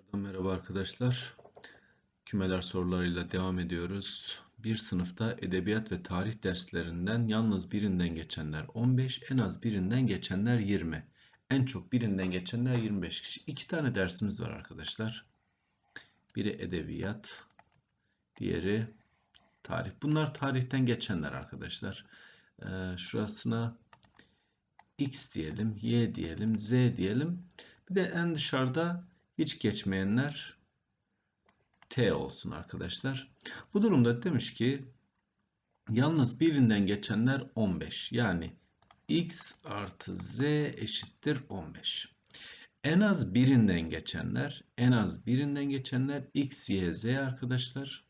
Tekrardan merhaba arkadaşlar. Kümeler sorularıyla devam ediyoruz. Bir sınıfta edebiyat ve tarih derslerinden yalnız birinden geçenler 15, en az birinden geçenler 20. En çok birinden geçenler 25 kişi. İki tane dersimiz var arkadaşlar. Biri edebiyat, diğeri tarih. Bunlar tarihten geçenler arkadaşlar. Ee, şurasına x diyelim, y diyelim, z diyelim. Bir de en dışarıda hiç geçmeyenler t olsun arkadaşlar. Bu durumda demiş ki yalnız birinden geçenler 15. Yani x artı z eşittir 15. En az birinden geçenler, en az birinden geçenler x, y, z arkadaşlar.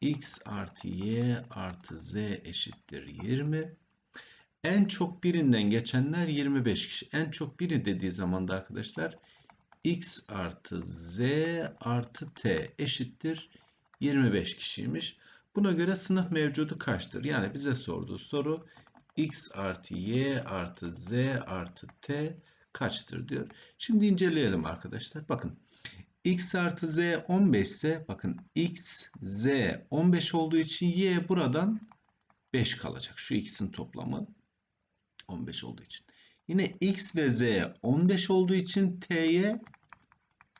x artı y artı z eşittir 20. En çok birinden geçenler 25 kişi. En çok biri dediği zaman da arkadaşlar x artı z artı t eşittir 25 kişiymiş. Buna göre sınıf mevcudu kaçtır? Yani bize sorduğu soru x artı y artı z artı t kaçtır diyor. Şimdi inceleyelim arkadaşlar. Bakın x artı z 15 ise bakın x z 15 olduğu için y buradan 5 kalacak. Şu ikisinin toplamı 15 olduğu için. Yine x ve z 15 olduğu için t'ye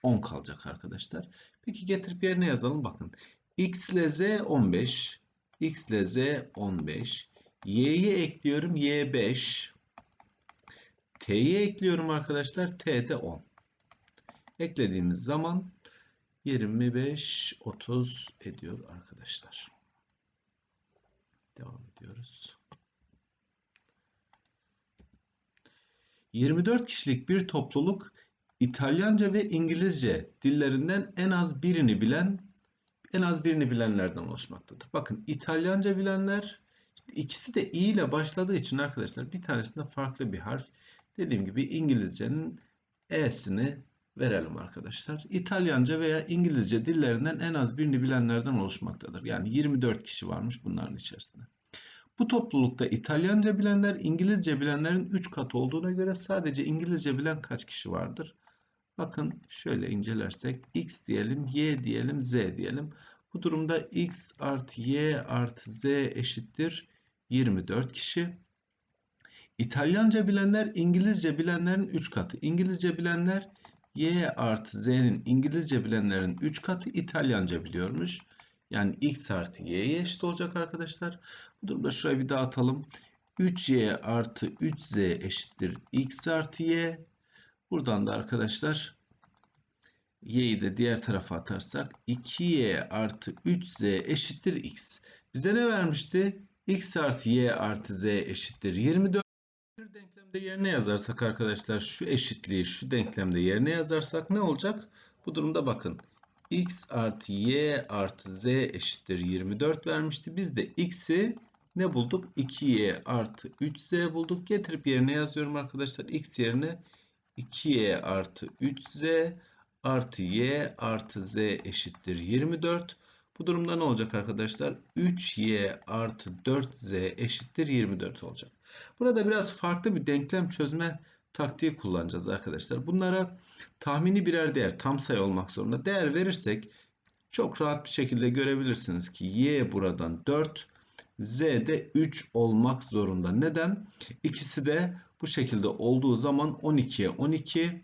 10 kalacak arkadaşlar. Peki getirip yerine yazalım. Bakın x ile z 15. x ile z 15. y'yi ekliyorum. y 5. t'yi ekliyorum arkadaşlar. t de 10. Eklediğimiz zaman 25 30 ediyor arkadaşlar. Devam ediyoruz. 24 kişilik bir topluluk İtalyanca ve İngilizce dillerinden en az birini bilen en az birini bilenlerden oluşmaktadır. Bakın İtalyanca bilenler ikisi de i ile başladığı için arkadaşlar bir tanesinde farklı bir harf. Dediğim gibi İngilizcenin e'sini verelim arkadaşlar. İtalyanca veya İngilizce dillerinden en az birini bilenlerden oluşmaktadır. Yani 24 kişi varmış bunların içerisinde. Bu toplulukta İtalyanca bilenler İngilizce bilenlerin 3 katı olduğuna göre sadece İngilizce bilen kaç kişi vardır? Bakın şöyle incelersek x diyelim, y diyelim, z diyelim. Bu durumda x artı y artı z eşittir 24 kişi. İtalyanca bilenler İngilizce bilenlerin 3 katı. İngilizce bilenler y artı z'nin İngilizce bilenlerin 3 katı İtalyanca biliyormuş. Yani x artı y'ye eşit olacak arkadaşlar. Bu durumda şurayı bir dağıtalım. 3y artı 3z eşittir x artı y. Buradan da arkadaşlar y'yi de diğer tarafa atarsak 2y artı 3z eşittir x. Bize ne vermişti? x artı y artı z eşittir 24. Bir denklemde yerine yazarsak arkadaşlar şu eşitliği şu denklemde yerine yazarsak ne olacak? Bu durumda bakın x artı y artı z eşittir 24 vermişti. Biz de x'i ne bulduk? 2y artı 3z bulduk. Getirip yerine yazıyorum arkadaşlar. x yerine 2y artı 3z artı y artı z eşittir 24. Bu durumda ne olacak arkadaşlar? 3y artı 4z eşittir 24 olacak. Burada biraz farklı bir denklem çözme taktiği kullanacağız arkadaşlar. Bunlara tahmini birer değer tam sayı olmak zorunda. Değer verirsek çok rahat bir şekilde görebilirsiniz ki y buradan 4 z de 3 olmak zorunda. Neden? İkisi de bu şekilde olduğu zaman 12'ye 12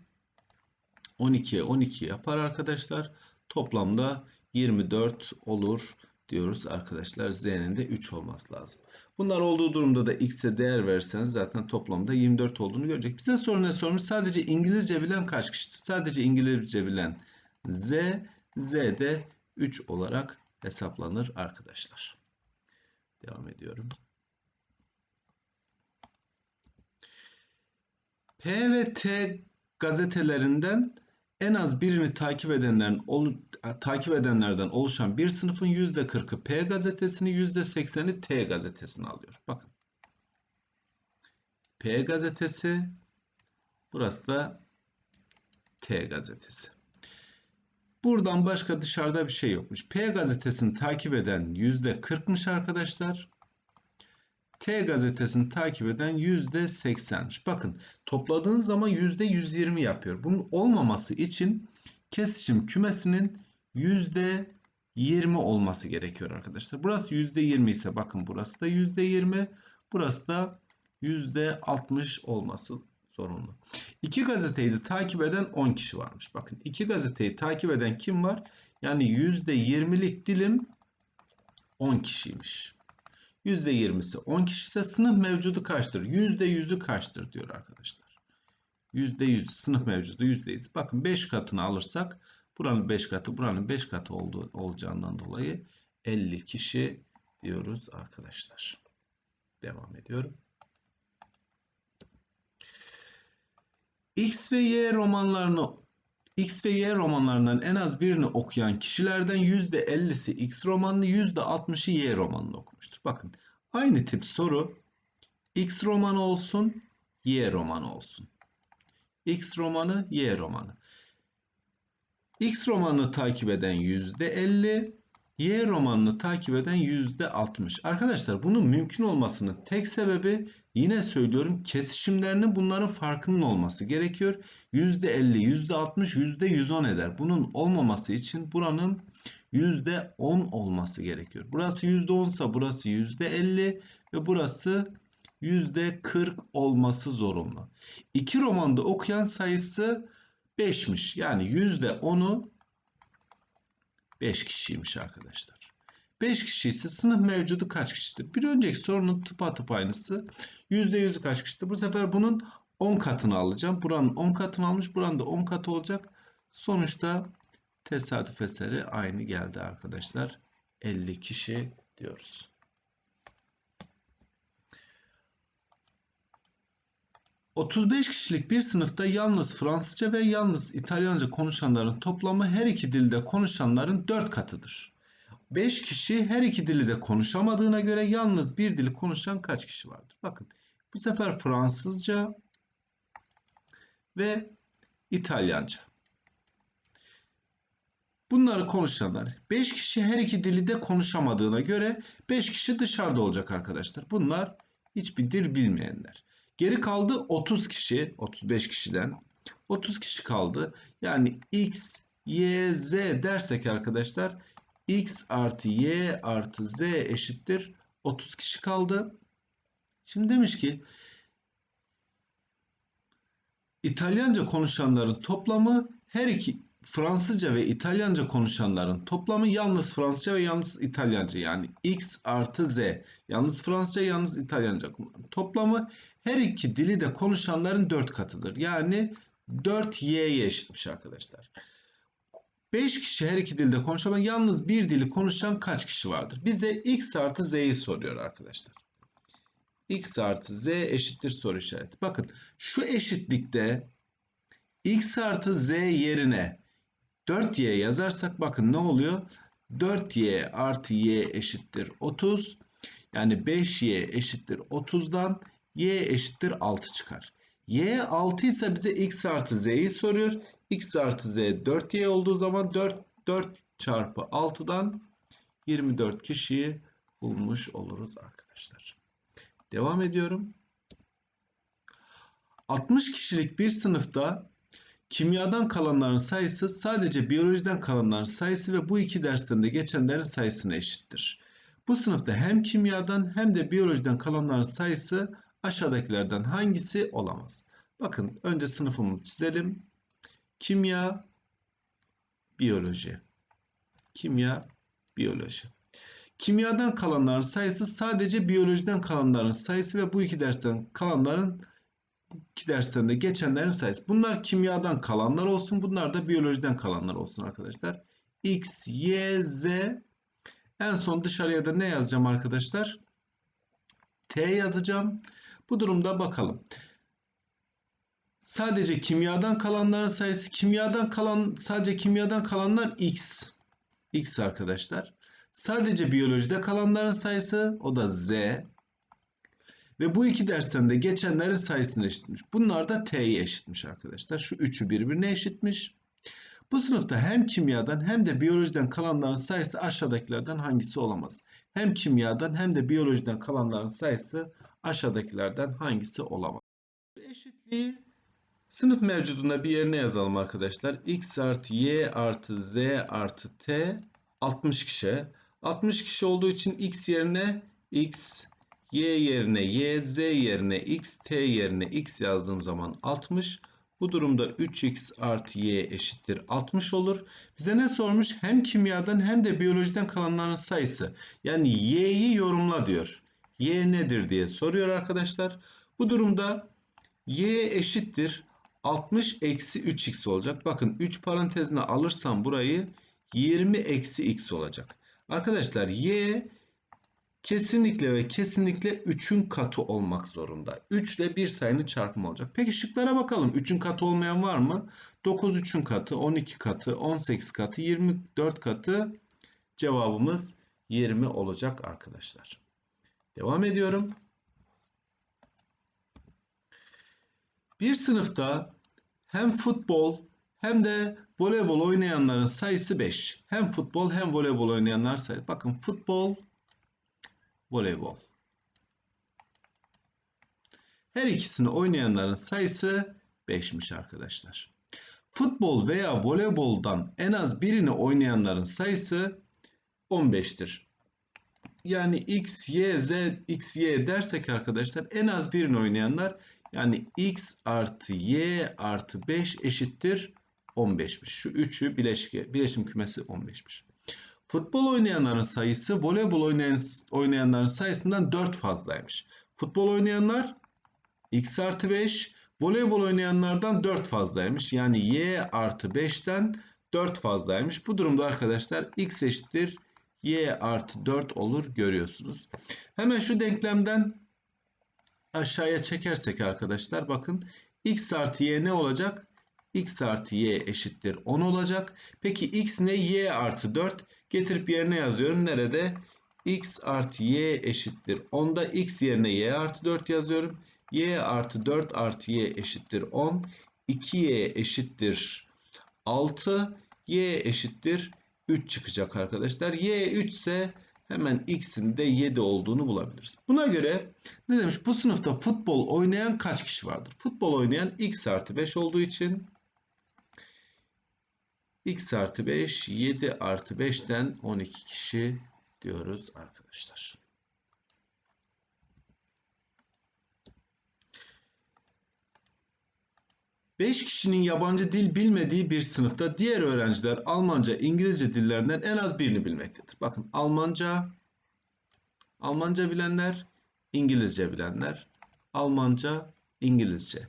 12'ye 12 yapar arkadaşlar. Toplamda 24 olur diyoruz arkadaşlar. Z'nin de 3 olması lazım. Bunlar olduğu durumda da x'e değer verirseniz zaten toplamda 24 olduğunu görecek. Bize soru ne sormuş? Sadece İngilizce bilen kaç kişidir? Sadece İngilizce bilen Z, Z de 3 olarak hesaplanır arkadaşlar. Devam ediyorum. P ve T gazetelerinden en az birini takip edenlerin ol, takip edenlerden oluşan bir sınıfın yüzde 40'ı P gazetesini, yüzde 80'i T gazetesini alıyor. Bakın. P gazetesi, burası da T gazetesi. Buradan başka dışarıda bir şey yokmuş. P gazetesini takip eden yüzde 40'mış arkadaşlar. T gazetesini takip eden %80'miş. Bakın topladığınız zaman %120 yapıyor. Bunun olmaması için kesişim kümesinin yüzde 20 olması gerekiyor arkadaşlar. Burası yüzde 20 ise bakın burası da yüzde 20. Burası da yüzde 60 olması zorunlu. İki gazeteyi de takip eden 10 kişi varmış. Bakın iki gazeteyi takip eden kim var? Yani yüzde 20'lik dilim 10 kişiymiş. Yüzde 20'si 10 kişi ise sınıf mevcudu kaçtır? Yüzde 100'ü kaçtır diyor arkadaşlar. Yüzde 100 sınıf mevcudu yüzde 100. Bakın 5 katını alırsak buranın 5 katı buranın 5 katı olduğu, olacağından dolayı 50 kişi diyoruz arkadaşlar. Devam ediyorum. X ve Y romanlarını X ve Y romanlarından en az birini okuyan kişilerden %50'si X romanını, %60'ı Y romanını okumuştur. Bakın aynı tip soru X romanı olsun, Y romanı olsun. X romanı, Y romanı. X romanını takip eden %50, Y romanını takip eden %60. Arkadaşlar bunun mümkün olmasının tek sebebi yine söylüyorum kesişimlerinin bunların farkının olması gerekiyor. %50, %60, %110 eder. Bunun olmaması için buranın %10 olması gerekiyor. Burası %10 ise burası %50 ve burası %40 olması zorunlu. İki romanda okuyan sayısı 5'miş. Yani %10'u 5 kişiymiş arkadaşlar. 5 kişi ise sınıf mevcudu kaç kişidir? Bir önceki sorunun tıpatıp aynısı. %100'ü kaç kişidir? Bu sefer bunun 10 katını alacağım. Buranın 10 katını almış. Buranın da 10 katı olacak. Sonuçta tesadüf eseri aynı geldi arkadaşlar. 50 kişi diyoruz. ...35 kişilik bir sınıfta yalnız Fransızca ve yalnız İtalyanca konuşanların toplamı her iki dilde konuşanların 4 katıdır. 5 kişi her iki dili de konuşamadığına göre yalnız bir dili konuşan kaç kişi vardır? Bakın bu sefer Fransızca ve İtalyanca. Bunları konuşanlar 5 kişi her iki dili de konuşamadığına göre 5 kişi dışarıda olacak arkadaşlar. Bunlar hiçbir dil bilmeyenler. Geri kaldı 30 kişi 35 kişiden 30 kişi kaldı. Yani X, Y, Z dersek arkadaşlar X artı Y artı Z eşittir 30 kişi kaldı. Şimdi demiş ki İtalyanca konuşanların toplamı her iki Fransızca ve İtalyanca konuşanların toplamı yalnız Fransızca ve yalnız İtalyanca yani X artı Z. Yalnız Fransızca yalnız İtalyanca toplamı her iki dili de konuşanların 4 katıdır. Yani 4Y'ye eşitmiş arkadaşlar. 5 kişi her iki dilde konuşan yalnız bir dili konuşan kaç kişi vardır? Bize X artı Z'yi soruyor arkadaşlar. X artı Z eşittir soru işareti. Bakın şu eşitlikte X artı Z yerine 4y yazarsak bakın ne oluyor? 4y artı y eşittir 30. Yani 5y eşittir 30'dan y eşittir 6 çıkar. y 6 ise bize x artı z'yi soruyor. x artı z 4y olduğu zaman 4, 4 çarpı 6'dan 24 kişiyi bulmuş oluruz arkadaşlar. Devam ediyorum. 60 kişilik bir sınıfta Kimyadan kalanların sayısı sadece biyolojiden kalanların sayısı ve bu iki dersten de geçenlerin sayısına eşittir. Bu sınıfta hem kimyadan hem de biyolojiden kalanların sayısı aşağıdakilerden hangisi olamaz? Bakın önce sınıfımı çizelim. Kimya, biyoloji. Kimya, biyoloji. Kimyadan kalanların sayısı sadece biyolojiden kalanların sayısı ve bu iki dersten kalanların iki dersten de geçenlerin sayısı. Bunlar kimyadan kalanlar olsun. Bunlar da biyolojiden kalanlar olsun arkadaşlar. X, Y, Z. En son dışarıya da ne yazacağım arkadaşlar? T yazacağım. Bu durumda bakalım. Sadece kimyadan kalanların sayısı kimyadan kalan sadece kimyadan kalanlar X. X arkadaşlar. Sadece biyolojide kalanların sayısı o da Z. Ve bu iki dersten de geçenlerin sayısını eşitmiş. Bunlar da t'ye eşitmiş arkadaşlar. Şu üçü birbirine eşitmiş. Bu sınıfta hem kimyadan hem de biyolojiden kalanların sayısı aşağıdakilerden hangisi olamaz? Hem kimyadan hem de biyolojiden kalanların sayısı aşağıdakilerden hangisi olamaz? Eşitliği Sınıf mevcudunda bir yerine yazalım arkadaşlar. x artı y artı z artı t 60 kişi. 60 kişi olduğu için x yerine x, y yerine y, z yerine x, t yerine x yazdığım zaman 60. Bu durumda 3x artı y eşittir 60 olur. Bize ne sormuş? Hem kimyadan hem de biyolojiden kalanların sayısı. Yani y'yi yorumla diyor. y nedir diye soruyor arkadaşlar. Bu durumda y eşittir 60 eksi 3x olacak. Bakın 3 parantezine alırsam burayı 20 eksi x olacak. Arkadaşlar y kesinlikle ve kesinlikle 3'ün katı olmak zorunda. 3 ile bir sayının çarpımı olacak. Peki şıklara bakalım. 3'ün katı olmayan var mı? 9 3'ün katı, 12 katı, 18 katı, 24 katı cevabımız 20 olacak arkadaşlar. Devam ediyorum. Bir sınıfta hem futbol hem de voleybol oynayanların sayısı 5. Hem futbol hem voleybol oynayanlar sayısı. Bakın futbol, voleybol. Her ikisini oynayanların sayısı 5'miş arkadaşlar. Futbol veya voleyboldan en az birini oynayanların sayısı 15'tir. Yani x, y, z, x, y dersek arkadaşlar en az birini oynayanlar yani x artı y artı 5 eşittir 15'miş. Şu üçü bileşim kümesi 15'miş. Futbol oynayanların sayısı voleybol oynayan, oynayanların sayısından 4 fazlaymış. Futbol oynayanlar x artı 5, voleybol oynayanlardan 4 fazlaymış. Yani y artı 5'ten 4 fazlaymış. Bu durumda arkadaşlar x eşittir y artı 4 olur görüyorsunuz. Hemen şu denklemden aşağıya çekersek arkadaşlar bakın x artı y ne olacak? X artı y eşittir 10 olacak. Peki x ne? y artı 4. Getirip yerine yazıyorum. Nerede? x artı y eşittir 10'da x yerine y artı 4 yazıyorum. y artı 4 artı y eşittir 10. 2y eşittir 6. y eşittir 3 çıkacak arkadaşlar. y 3 ise hemen x'in de 7 olduğunu bulabiliriz. Buna göre ne demiş? Bu sınıfta futbol oynayan kaç kişi vardır? Futbol oynayan x artı 5 olduğu için x artı 5 7 artı 5'ten 12 kişi diyoruz arkadaşlar. Beş kişinin yabancı dil bilmediği bir sınıfta diğer öğrenciler Almanca, İngilizce dillerinden en az birini bilmektedir. Bakın Almanca, Almanca bilenler, İngilizce bilenler, Almanca, İngilizce.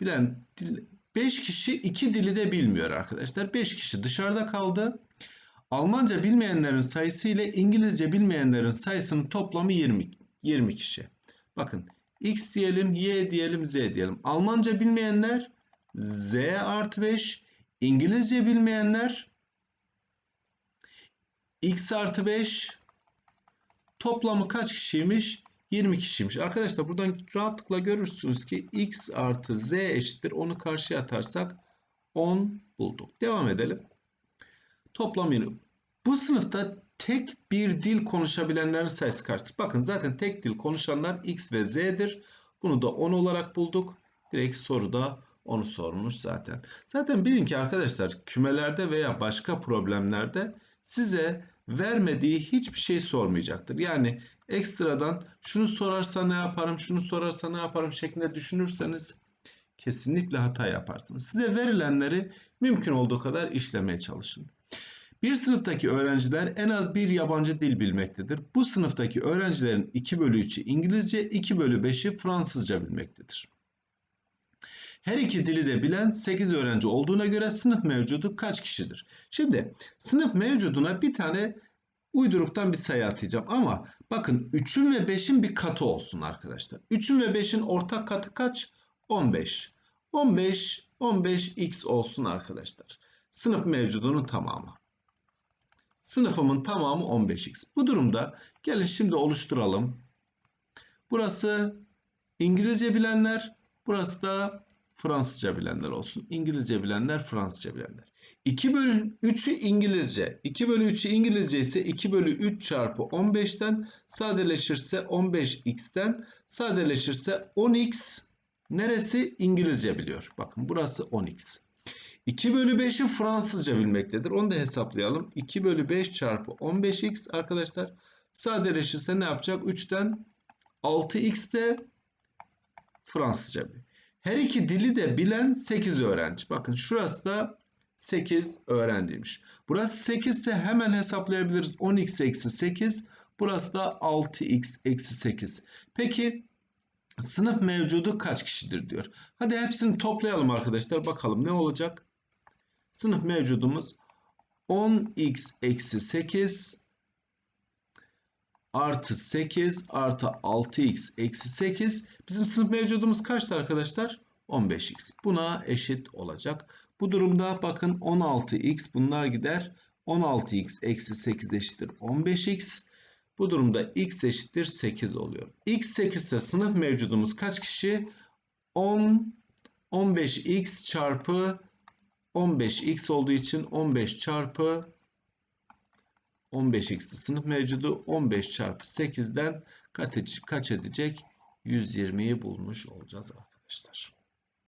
Bilen dil, 5 kişi iki dili de bilmiyor arkadaşlar. 5 kişi dışarıda kaldı. Almanca bilmeyenlerin sayısı ile İngilizce bilmeyenlerin sayısının toplamı 20, 20 kişi. Bakın X diyelim, Y diyelim, Z diyelim. Almanca bilmeyenler Z artı 5. İngilizce bilmeyenler X artı 5. Toplamı kaç kişiymiş? 20 kişiymiş. Arkadaşlar buradan rahatlıkla görürsünüz ki x artı z eşittir. Onu karşıya atarsak 10 bulduk. Devam edelim. Toplam 20. Bu sınıfta tek bir dil konuşabilenlerin sayısı kaçtır? Bakın zaten tek dil konuşanlar x ve z'dir. Bunu da 10 olarak bulduk. Direkt soruda onu sormuş zaten. Zaten bilin ki arkadaşlar kümelerde veya başka problemlerde size vermediği hiçbir şey sormayacaktır. Yani ekstradan şunu sorarsa ne yaparım, şunu sorarsa ne yaparım şeklinde düşünürseniz kesinlikle hata yaparsınız. Size verilenleri mümkün olduğu kadar işlemeye çalışın. Bir sınıftaki öğrenciler en az bir yabancı dil bilmektedir. Bu sınıftaki öğrencilerin 2 bölü 3'ü İngilizce, 2 bölü 5'i Fransızca bilmektedir. Her iki dili de bilen 8 öğrenci olduğuna göre sınıf mevcudu kaç kişidir? Şimdi sınıf mevcuduna bir tane uyduruktan bir sayı atacağım ama bakın 3'ün ve 5'in bir katı olsun arkadaşlar. 3'ün ve 5'in ortak katı kaç? 15. 15 15x olsun arkadaşlar. Sınıf mevcudunun tamamı. Sınıfımın tamamı 15x. Bu durumda gelin şimdi oluşturalım. Burası İngilizce bilenler, burası da Fransızca bilenler olsun. İngilizce bilenler, Fransızca bilenler. 2 bölü 3'ü İngilizce. 2 bölü 3'ü İngilizce ise 2 bölü 3 çarpı 15'ten sadeleşirse 15x'ten sadeleşirse 10x Neresi? İngilizce biliyor. Bakın burası 10x. 2 bölü 5'i Fransızca bilmektedir. Onu da hesaplayalım. 2 bölü 5 çarpı 15x arkadaşlar. Sadeleşirse ne yapacak? 3'ten 6x de Fransızca. Her iki dili de bilen 8 öğrenci. Bakın şurası da 8 öğrenciymiş. Burası 8 ise hemen hesaplayabiliriz. 10x eksi 8. Burası da 6x eksi 8. Peki sınıf mevcudu kaç kişidir diyor. Hadi hepsini toplayalım arkadaşlar. Bakalım ne olacak? Sınıf mevcudumuz 10x eksi 8 artı 8 artı 6x eksi 8. Bizim sınıf mevcudumuz kaçtı arkadaşlar? 15x. Buna eşit olacak. Bu durumda bakın 16x bunlar gider. 16x eksi 8 eşittir 15x. Bu durumda x eşittir 8 oluyor. x 8 ise sınıf mevcudumuz kaç kişi? 10 15x çarpı 15x olduğu için 15 çarpı 15x'li sınıf mevcudu 15 çarpı 8'den kaç edecek? 120'yi bulmuş olacağız arkadaşlar.